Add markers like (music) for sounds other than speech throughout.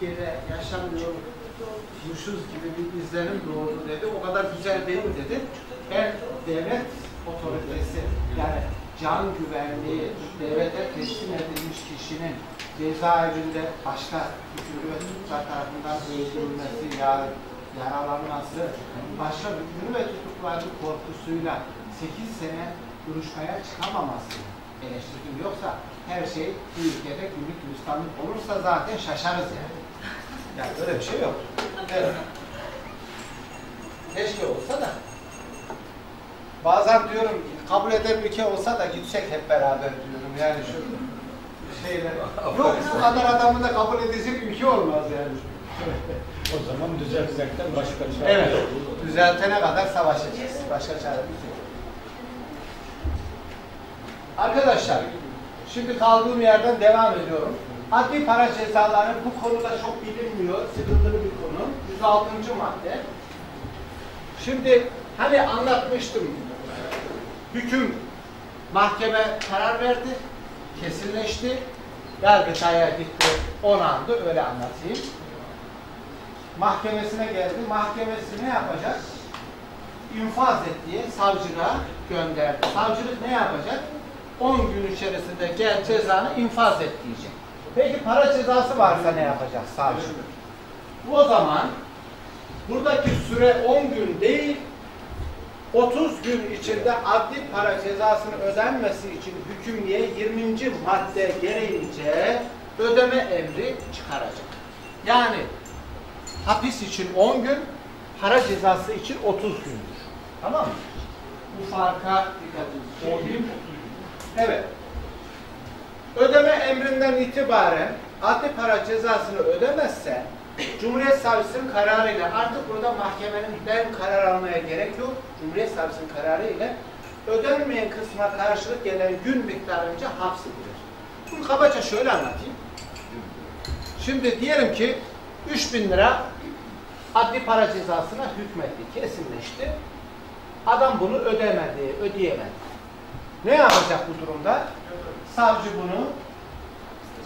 Türkiye'de yaşamıyormuşuz gibi bir izlenim doğdu dedi. O kadar güzel değil dedi. Ben devlet otoritesi yani can güvenliği devlete teslim edilmiş kişinin cezaevinde başka tutuklar tarafından öldürülmesi, ya, yaralanması, başka hükümlü ve tutukların korkusuyla 8 sene duruşmaya çıkamaması eleştirdim. Yoksa her şey bu ülkede günlük gülistanlık olursa zaten şaşarız yani. Yani böyle bir şey yok. Evet. Keşke olsa da. Bazen diyorum kabul eden ülke olsa da gitsek hep beraber diyorum yani şu şeyler. (laughs) Yok bu kadar adamı da kabul edecek ülke olmaz yani. O zaman düzeltecekten başka çare Evet. Düzeltene kadar savaşacağız. Başka çaremiz yok. Arkadaşlar, şimdi kaldığım yerden devam ediyorum. Adli para cezaları bu konuda çok bilinmiyor, sıkıntılı bir konu. 106. madde. Şimdi hani anlatmıştım, hüküm mahkeme karar verdi, kesinleşti, Yargıtay'a gitti, onandı, öyle anlatayım. Mahkemesine geldi, mahkemesi ne yapacak? infaz et diye savcılığa gönderdi. Savcılık ne yapacak? 10 gün içerisinde gel cezanı infaz et diyecek. Peki para cezası varsa ne yapacak savcılık? O zaman buradaki süre 10 gün değil 30 gün içinde adli para cezasının ödenmesi için hükümliye 20. madde gereğince ödeme emri çıkaracak. Yani hapis için 10 gün, para cezası için 30 gündür. Tamam mı? Bu farka dikkat edin. Evet. Ödeme emrinden itibaren adli para cezasını ödemezse Cumhuriyet Savcısının kararıyla artık burada mahkemenin karar almaya gerek yok. Cumhuriyet Savcısının kararıyla ödenmeyen kısma karşılık gelen gün miktarınca hapsedilir. Bunu kabaca şöyle anlatayım. Şimdi diyelim ki 3000 lira adli para cezasına hükmetti, kesinleşti. Adam bunu ödemedi, ödeyemedi. Ne yapacak bu durumda? Savcı bunu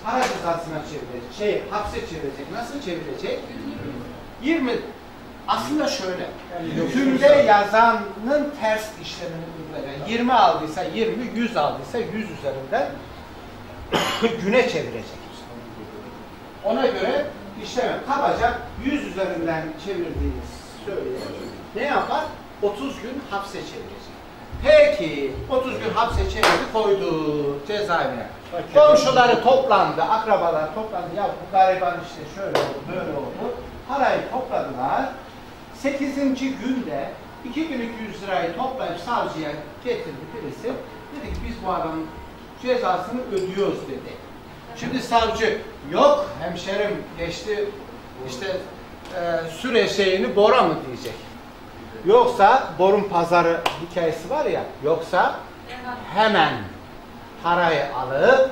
para cezasına çevirecek, şey hapse çevirecek. Nasıl çevirecek? 20. Aslında şöyle, hükümde yazanın ters işlemini uygulayacak. 20 aldıysa 20, 100 aldıysa 100 üzerinden (coughs) güne çevirecek. Ona göre işleme kabaca 100 üzerinden çevirdiğini söyleyelim. Ne yapar? 30 gün hapse çevirecek. Peki 30 gün hapse çevirdi koydu cezaevine. Komşuları toplandı, akrabalar toplandı. Ya bu gariban işte şöyle oldu, böyle oldu. Parayı topladılar. 8. günde 2200 lirayı toplayıp savcıya getirdi birisi. Dedi ki biz bu adamın cezasını ödüyoruz dedi. Şimdi savcı yok hemşerim geçti işte e, süre şeyini Bora mı diyecek. Yoksa borun pazarı hikayesi var ya yoksa hemen parayı alıp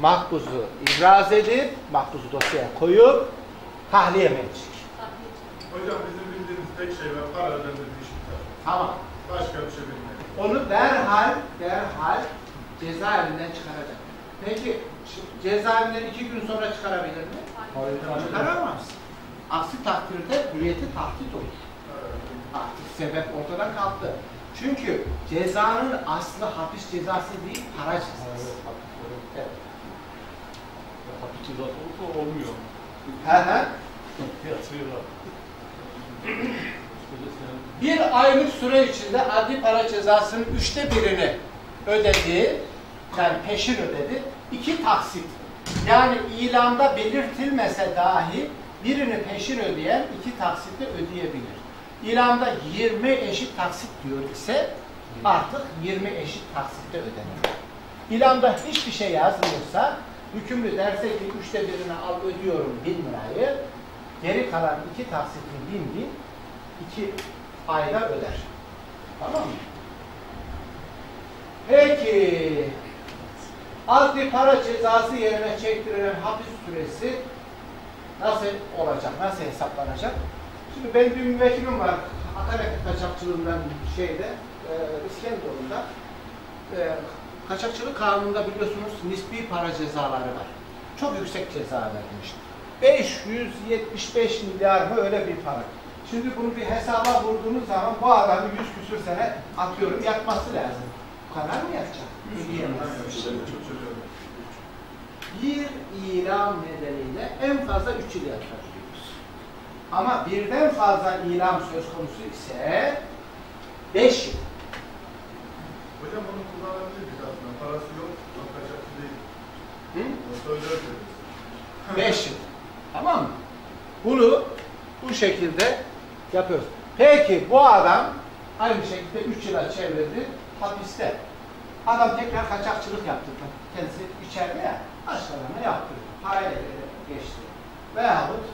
makbuzu ibraz edip makbuzu dosyaya koyup tahliye mi edecek? Hocam bizim bildiğimiz tek şey var. Para ödenmediği işler. Tamam. Başka bir şey bilmiyorum. Onu derhal derhal cezaevinden çıkaracak. Peki cezaevinden iki gün sonra çıkarabilir mi? Çıkaramaz. Aksi takdirde hürriyeti tahdit olur. Artık sebep ortadan kalktı. Çünkü cezanın aslı hapis cezası değil, para cezası. Evet. Hapis cezası olsa olmuyor. Hı hı. Yatıyorlar. Bir aylık süre içinde adli para cezasının üçte birini ödedi, yani peşin ödedi, iki taksit. Yani ilanda belirtilmese dahi birini peşin ödeyen iki taksitle ödeyebilir. İlanda 20 eşit taksit diyor ise artık 20 eşit taksitte ödenir. İlanda hiçbir şey yazmıyorsa hükümlü derse ki üçte birini al ödüyorum bin lirayı geri kalan iki taksitini bin bin iki ayda öder. Tamam mı? Peki adli para cezası yerine çektirilen hapis süresi nasıl olacak? Nasıl hesaplanacak? Şimdi benim bir müvekkilim var. Akaryakıt kaçakçılığından şeyde, e, İskenderun'da. E, kaçakçılık kanununda biliyorsunuz nispi para cezaları var. Çok yüksek ceza verilmiş. 575 milyar mı öyle bir para. Şimdi bunu bir hesaba vurduğunuz zaman bu adamı 100 küsür sene atıyorum yatması lazım. Bu kadar mı yatacak? Ödeyemez. Bir ilan nedeniyle en fazla 3 yıl yatabiliyoruz. Ama birden fazla ilan söz konusu ise 5 yıl. Hocam onu kullanabilir miyiz aslında? Parası yok, yok kaçakçı değil. Hı? Öderiz. 5 yıl. Tamam mı? Bunu bu şekilde yapıyoruz. Peki bu adam aynı şekilde 3 yıla çevirdi hapiste. Adam tekrar kaçakçılık yaptı. Kendisi içeride ya başkalarına yaptı. Parayla geçti. Veyahut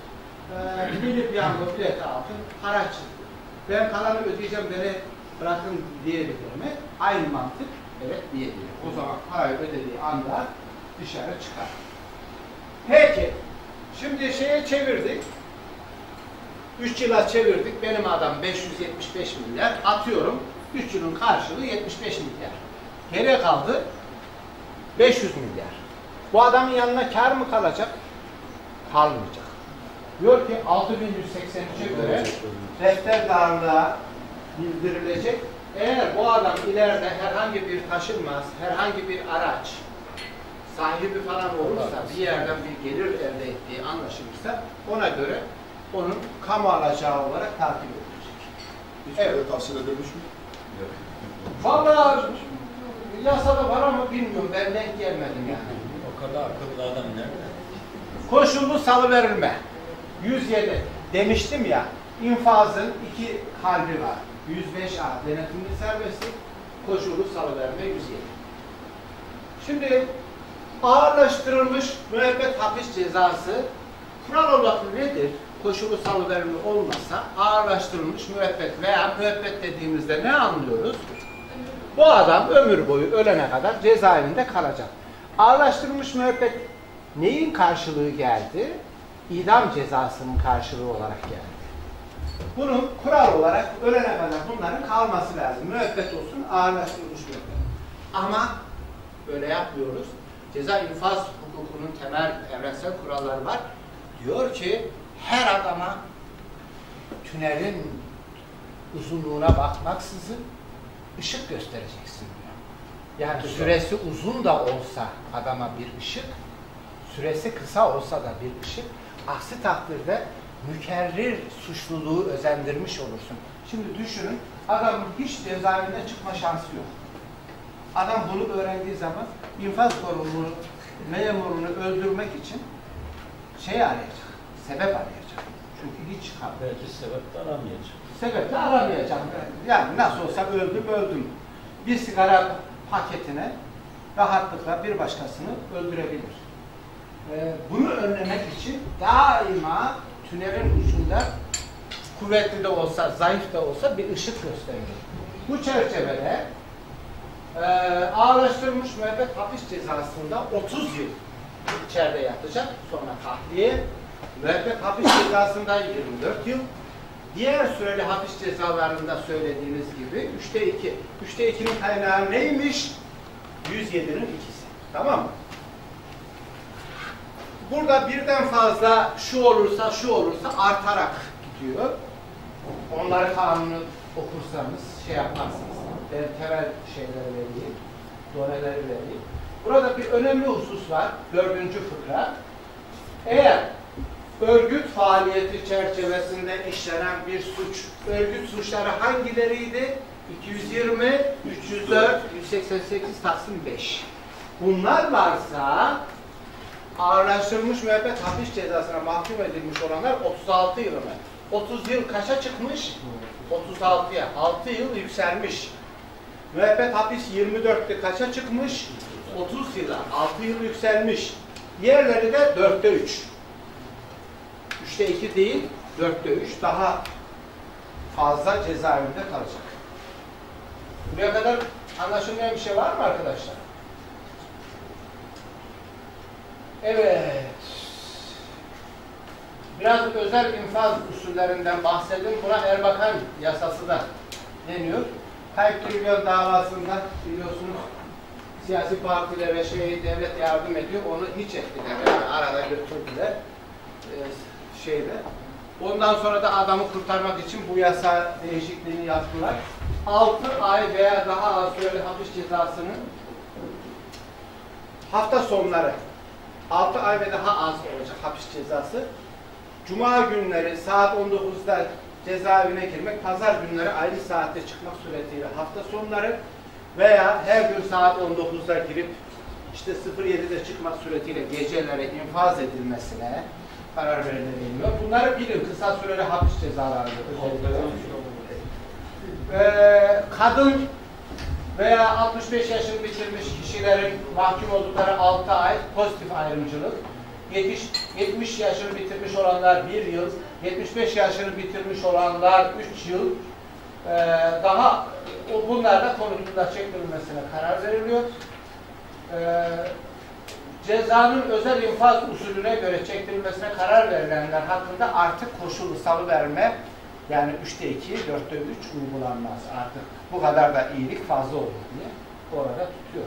e, milli piyango bileti aldı. Para çıktı. Ben kalanı ödeyeceğim beni bırakın diyebilir mi? Aynı mantık evet diyebilir. O zaman parayı ödediği anda dışarı çıkar. Peki. Şimdi şeye çevirdik. 3 yıla çevirdik. Benim adam 575 milyar. Atıyorum. 3 yılın karşılığı 75 milyar. Geriye kaldı 500 milyar. Bu adamın yanına kar mı kalacak? Kalmayacak. Diyor ki 6183'e göre defterdarlığa bildirilecek. Eğer bu adam ileride herhangi bir taşınmaz, herhangi bir araç sahibi falan olursa, bir yerden bir gelir elde ettiği anlaşılırsa ona göre onun kamu alacağı olarak takip edilecek. Hiç Evet. böyle tavsiye edilmiş mi? Vallahi yasada var ama bilmiyorum ben denk gelmedim yani. O kadar akıllı adam nerede? Koşullu salı verilme. 107. Demiştim ya, infazın iki kalbi var. 105A denetimli serbestlik, koşullu salı verme 107. Şimdi ağırlaştırılmış müebbet hapis cezası kural olarak nedir? Koşullu salı verme olmasa ağırlaştırılmış müebbet veya müebbet dediğimizde ne anlıyoruz? Bu adam ömür boyu ölene kadar cezaevinde kalacak. Ağırlaştırılmış müebbet neyin karşılığı geldi? İdam cezasının karşılığı olarak geldi. Bunun kural olarak ölene kadar bunların kalması lazım. Müebbet olsun, ağırlaştırılmış müebbet. Ama böyle yapmıyoruz. Ceza infaz hukukunun temel evrensel kuralları var. Diyor ki her adama tünelin uzunluğuna bakmaksızın ışık göstereceksin diyor. Yani süresi uzun da olsa adama bir ışık, süresi kısa olsa da bir ışık, aksi takdirde mükerrir suçluluğu özendirmiş olursun. Şimdi düşünün, adamın hiç cezaevinden çıkma şansı yok. Adam bunu öğrendiği zaman infaz kurumunu, memurunu öldürmek için şey arayacak, sebep arayacak. Çünkü hiç çıkamıyor. Belki sebep de aramayacak. Sebep de aramayacağım. Yani nasıl olsa öldüm öldüm. Bir sigara paketine rahatlıkla bir başkasını öldürebilir. Ee, bunu önlemek için daima tünelin ucunda kuvvetli de olsa, zayıf da olsa bir ışık gösterilir. Bu çerçevede e, ağırlaştırılmış müebbet hapis cezasında 30 yıl içeride yatacak. Sonra tahliye. Müebbet hapis cezasında 24 yıl. Diğer süreli hapis cezalarında söylediğiniz gibi 3'te 2. 3'te 2'nin kaynağı neymiş? 107'nin ikisi. Tamam mı? Burada birden fazla şu olursa şu olursa artarak gidiyor. Onları kanunu okursanız şey yapmazsınız. Ben temel şeyleri vereyim. Doneleri vereyim. Burada bir önemli husus var. Dördüncü fıkra. Eğer örgüt faaliyeti çerçevesinde işlenen bir suç, örgüt suçları hangileriydi? 220, 304, 188 Taksim 5. Bunlar varsa ağırlaştırılmış müebbet hapis cezasına mahkum edilmiş olanlar 36 yıl mı? 30 yıl kaça çıkmış? 36'ya. 6 yıl yükselmiş. Müebbet hapis 24'te kaça çıkmış? 30 yıla. 6 yıl yükselmiş. Diğerleri de 4'te 3. 3'te 2 değil, 4'te 3 daha fazla cezaevinde kalacak. Buraya kadar anlaşılmayan bir şey var mı arkadaşlar? Evet. Biraz özel infaz usullerinden bahsedelim. Buna Erbakan yasası da deniyor. Tayyip Trilyon davasında biliyorsunuz siyasi partilere şey devlet yardım ediyor. Onu hiç etkilemedi. Yani arada götürdüler. e, şeyde. Ondan sonra da adamı kurtarmak için bu yasa değişikliğini yaptılar. 6 ay veya daha az süreli hapis cezasının hafta sonları 6 ay ve daha az olacak hapis cezası. Cuma günleri saat 19'da cezaevine girmek, pazar günleri aynı saatte çıkmak suretiyle hafta sonları veya her gün saat 19'da girip işte 07'de çıkmak suretiyle gecelere infaz edilmesine karar veriliyor. Bunları bilin kısa süreli hapis cezaları. Ee, kadın veya 65 yaşını bitirmiş kişilerin mahkum oldukları 6 ay pozitif ayrımcılık. 70, 70 yaşını bitirmiş olanlar 1 yıl, 75 yaşını bitirmiş olanlar 3 yıl. Ee, daha o bunlarda konutunda çektirilmesine karar veriliyor. Ee, cezanın özel infaz usulüne göre çektirilmesine karar verilenler hakkında artık koşullu salıverme yani 3'te 2, 4'te 3 uygulanmaz artık. Bu kadar da iyilik fazla olur diye orada tutuyor.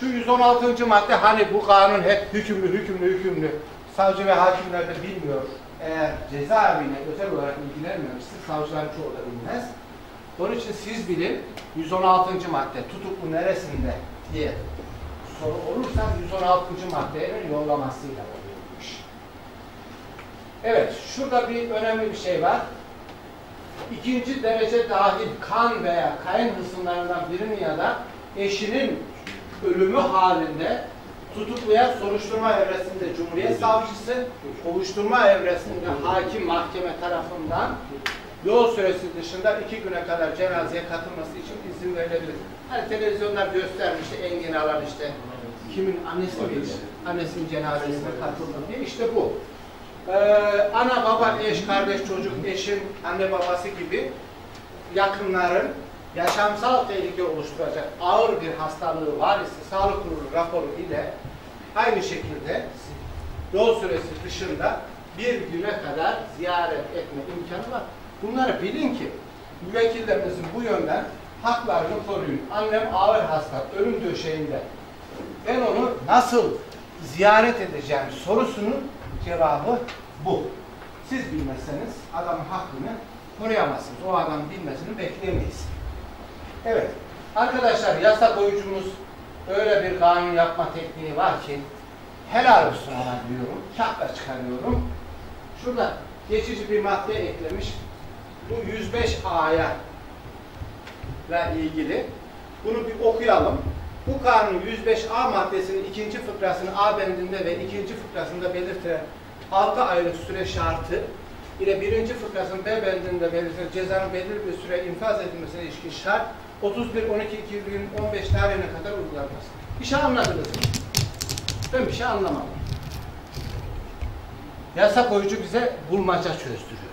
Şu 116. madde hani bu kanun hep hükümlü, hükümlü, hükümlü. Savcı ve hakimler de bilmiyor. Eğer cezaevine özel olarak ilgilenmemişse savcıların çoğu da bilmez. Onun için siz bilin 116. madde tutuklu neresinde diye soru olursa 116. maddenin yollamasıyla oluyormuş. Evet, şurada bir önemli bir şey var. İkinci derece dahil kan veya kayın hısımlarından birinin ya da eşinin ölümü halinde tutukluya soruşturma evresinde Cumhuriyet Savcısı, kovuşturma evresinde hakim mahkeme tarafından yol süresi dışında iki güne kadar cenazeye katılması için izin verilebilir. Hani televizyonlar göstermişti Engin Alan işte kimin annesi miydi? Annesinin cenazesine katıldı diye işte bu. Ee, ana baba, eş, kardeş, çocuk, eşin, anne babası gibi yakınların yaşamsal tehlike oluşturacak ağır bir hastalığı var ise sağlık kurulu raporu ile aynı şekilde yol süresi dışında bir güne kadar ziyaret etme imkanı var. Bunları bilin ki müvekkillerimizin bu yönden haklarını koruyun. Annem ağır hasta, ölüm döşeğinde. Ben onu nasıl ziyaret edeceğim sorusunun cevabı bu. Siz bilmezseniz adamın hakkını koruyamazsınız. O adam bilmesini bekleyemeyiz. Evet. Arkadaşlar yasa koyucumuz öyle bir kanun yapma tekniği var ki helal olsun ona diyorum. Şapka çıkarıyorum. Şurada geçici bir madde eklemiş. Bu 105 A'ya ile ilgili. Bunu bir okuyalım. Bu kanun 105A maddesinin ikinci fıkrasını A bendinde ve ikinci fıkrasında belirtilen 6 aylık süre şartı ile birinci fıkrasının B bendinde belirtilen cezanın belirli bir süre infaz edilmesine ilişkin şart 31-12-2015 tarihine kadar uygulanmaz. Bir şey anladınız mı? Ben bir şey anlamadım. Yasa koyucu bize bulmaca çözdürüyor.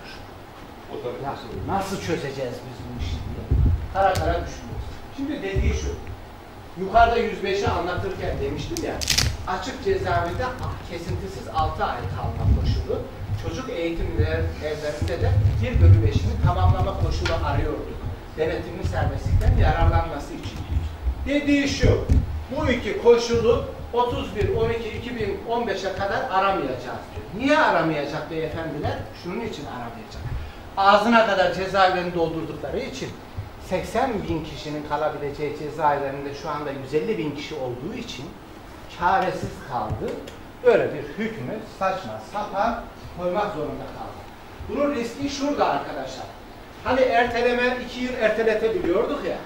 Ya nasıl çözeceğiz biz bu işi diye. Kara kara düşünüyoruz. Şimdi dediği şu. Yukarıda 105'i anlatırken demiştim ya. Açık cezaevinde kesintisiz 6 ay kalma koşulu. Çocuk eğitim evlerinde de 1 bölü 5'ini tamamlama koşulu arıyorduk. Denetimli serbestlikten yararlanması için. Dediği şu. Bu iki koşulu 31-12-2015'e kadar aramayacağız diyor. Niye aramayacak beyefendiler? Şunun için aramayacak. Ağzına kadar cezaevlerini doldurdukları için 80 bin kişinin kalabileceği cezaevlerinde şu anda 150 bin kişi olduğu için çaresiz kaldı. Böyle bir hükmü saçma sapan koymak zorunda kaldı. Bunun riski şurada arkadaşlar. Hani erteleme iki yıl erteletebiliyorduk ya.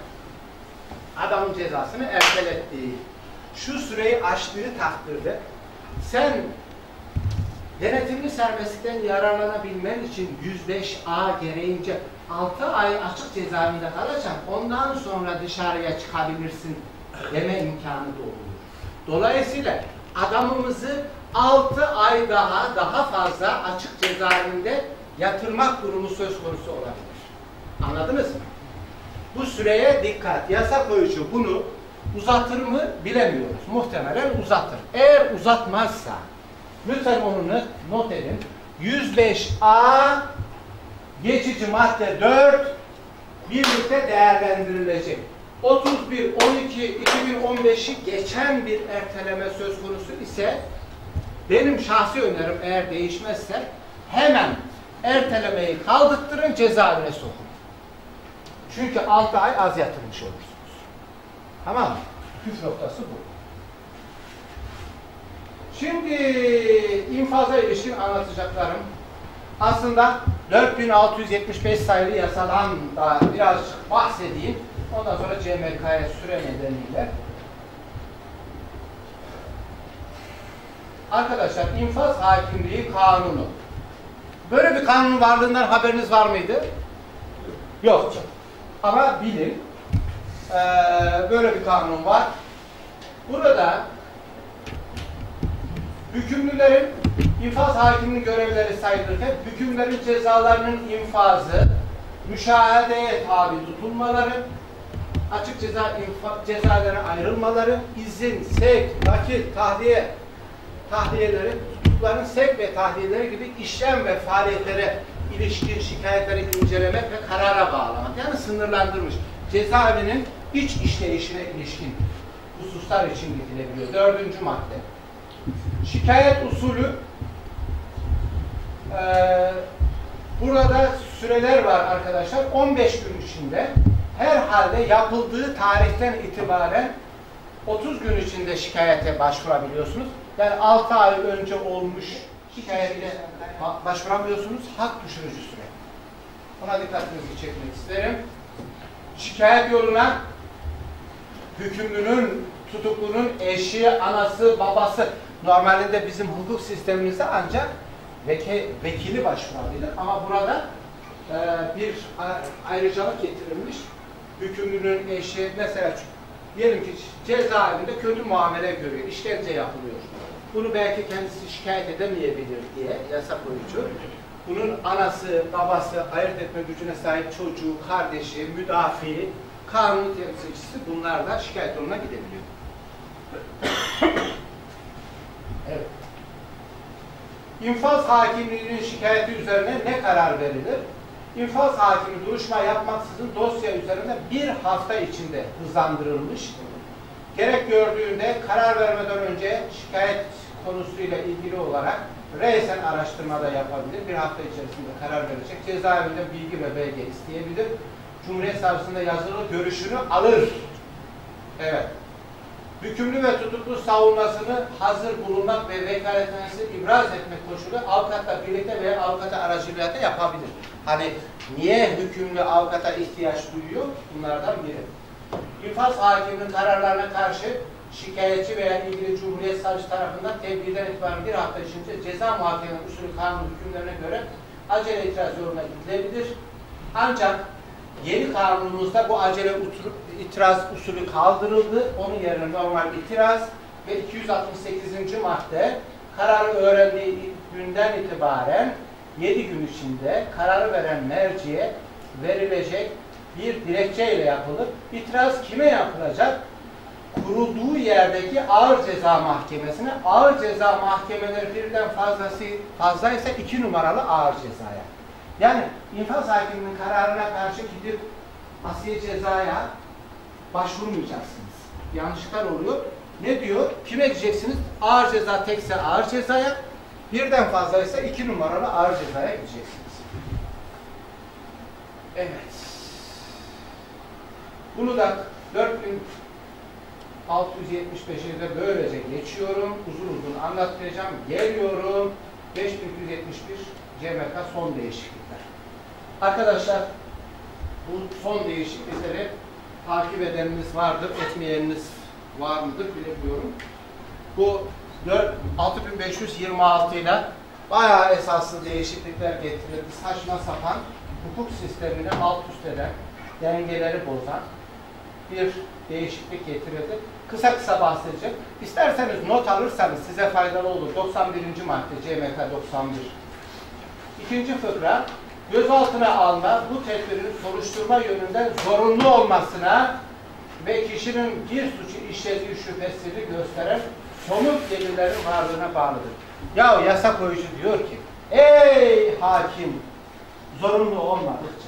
Adamın cezasını ertelettiği. Şu süreyi aştığı takdirde sen denetimli serbestlikten yararlanabilmen için 105A gereğince 6 ay açık cezaevinde kalacaksın. Ondan sonra dışarıya çıkabilirsin deme imkanı doğuyor. Dolayısıyla adamımızı 6 ay daha daha fazla açık cezaevinde yatırmak durumu söz konusu olabilir. Anladınız mı? Bu süreye dikkat. Yasa koyucu bunu uzatır mı bilemiyoruz. Muhtemelen uzatır. Eğer uzatmazsa lütfen onu not, edin. 105A geçici madde 4 birlikte değerlendirilecek. 31 12 2015'i geçen bir erteleme söz konusu ise Benim şahsi önerim eğer değişmezse hemen ertelemeyi kaldırttırın cezaevine sokun. Çünkü 6 ay az yatırmış olursunuz. Tamam mı? Püf noktası bu. Şimdi infaza ilişkin anlatacaklarım aslında 4675 sayılı yasadan da biraz bahsedeyim. Ondan sonra CMK'ya süre nedeniyle. Arkadaşlar infaz hakimliği kanunu. Böyle bir kanunun varlığından haberiniz var mıydı? Yoktu. Ama bilin. Ee, böyle bir kanun var. Burada hükümlülerin infaz hakiminin görevleri sayılırken hükümlerin cezalarının infazı, müşahedeye tabi tutulmaları, açık ceza cezalarına ayrılmaları, izin, sevk, nakil, tahliye, tahliyeleri, tutukların sevk ve tahliyeleri gibi işlem ve faaliyetlere ilişkin şikayetleri incelemek ve karara bağlamak. Yani sınırlandırmış. Cezaevinin iç işleyişine ilişkin hususlar için gidilebiliyor. Dördüncü madde. Şikayet usulü ee, burada süreler var arkadaşlar. 15 gün içinde herhalde yapıldığı tarihten itibaren 30 gün içinde şikayete başvurabiliyorsunuz. Yani 6 ay önce olmuş şikayete ba- başvuramıyorsunuz. Hak düşürücü süre. Ona dikkatinizi çekmek isterim. Şikayet yoluna hükümlünün, tutuklunun eşi, anası, babası normalde bizim hukuk sistemimizde ancak veke, vekili başvurabilir ama burada e, bir ayrıcalık getirilmiş. Hükümlünün eşi mesela diyelim ki cezaevinde kötü muamele görüyor, işkence yapılıyor. Bunu belki kendisi şikayet edemeyebilir diye yasa koyucu. Bunun anası, babası, ayırt etme gücüne sahip çocuğu, kardeşi, müdafi, kanun temsilcisi bunlarla şikayet yoluna gidebiliyor. evet. İnfaz hakimliğinin şikayeti üzerine ne karar verilir? İnfaz hakimi duruşma yapmaksızın dosya üzerinde bir hafta içinde hızlandırılmış. Gerek gördüğünde karar vermeden önce şikayet konusuyla ilgili olarak reysen araştırma da yapabilir. Bir hafta içerisinde karar verecek. Cezaevinde bilgi ve belge isteyebilir. Cumhuriyet Savcısında yazılı görüşünü alır. Evet. Hükümlü ve tutuklu savunmasını hazır bulunmak ve vekaletnamesi ibraz etmek koşulu avukatla birlikte veya avukata aracılığıyla yapabilir. Hani niye hükümlü avukata ihtiyaç duyuyor? Bunlardan biri. İnfaz hakiminin kararlarına karşı şikayetçi veya ilgili Cumhuriyet Savcı tarafından tedbirden itibaren bir hafta içinde ceza muhakeme usulü kanun hükümlerine göre acele itiraz yoluna gidilebilir. Ancak yeni kanunumuzda bu acele itiraz usulü kaldırıldı. Onun yerine normal itiraz ve 268. madde kararı öğrendiği günden itibaren 7 gün içinde kararı veren merciye verilecek bir dilekçeyle yapılır. İtiraz kime yapılacak? Kurulduğu yerdeki ağır ceza mahkemesine, ağır ceza mahkemeleri birden fazlası fazlaysa iki numaralı ağır cezaya. Yani infaz hakiminin kararına karşı gidip asiye cezaya başvurmayacaksınız. Yanlışlıklar oluyor. Ne diyor? Kime gideceksiniz? Ağır ceza tekse ağır cezaya, birden fazlaysa iki numaralı ağır cezaya gideceksiniz. Evet. Bunu da 4675'e de böylece geçiyorum. Uzun uzun anlatmayacağım. Geliyorum. 5271 CMK son değişiklikler. Arkadaşlar bu son değişiklikleri takip edeniniz vardır, etmeyeniniz var mıdır bilemiyorum. Bu 4 6526 ile bayağı esaslı değişiklikler getirildi. Saçma sapan hukuk sistemini alt üst eden, dengeleri bozan bir değişiklik getirildi. Kısa kısa bahsedeceğim. İsterseniz not alırsanız size faydalı olur. 91. madde CMK 91. İkinci fıkra, gözaltına alma bu tedbirin soruşturma yönünden zorunlu olmasına ve kişinin bir suçu işlediği şüphesini gösteren somut delillerin varlığına bağlıdır. Ya yasa koyucu diyor ki, ey hakim zorunlu olmadıkça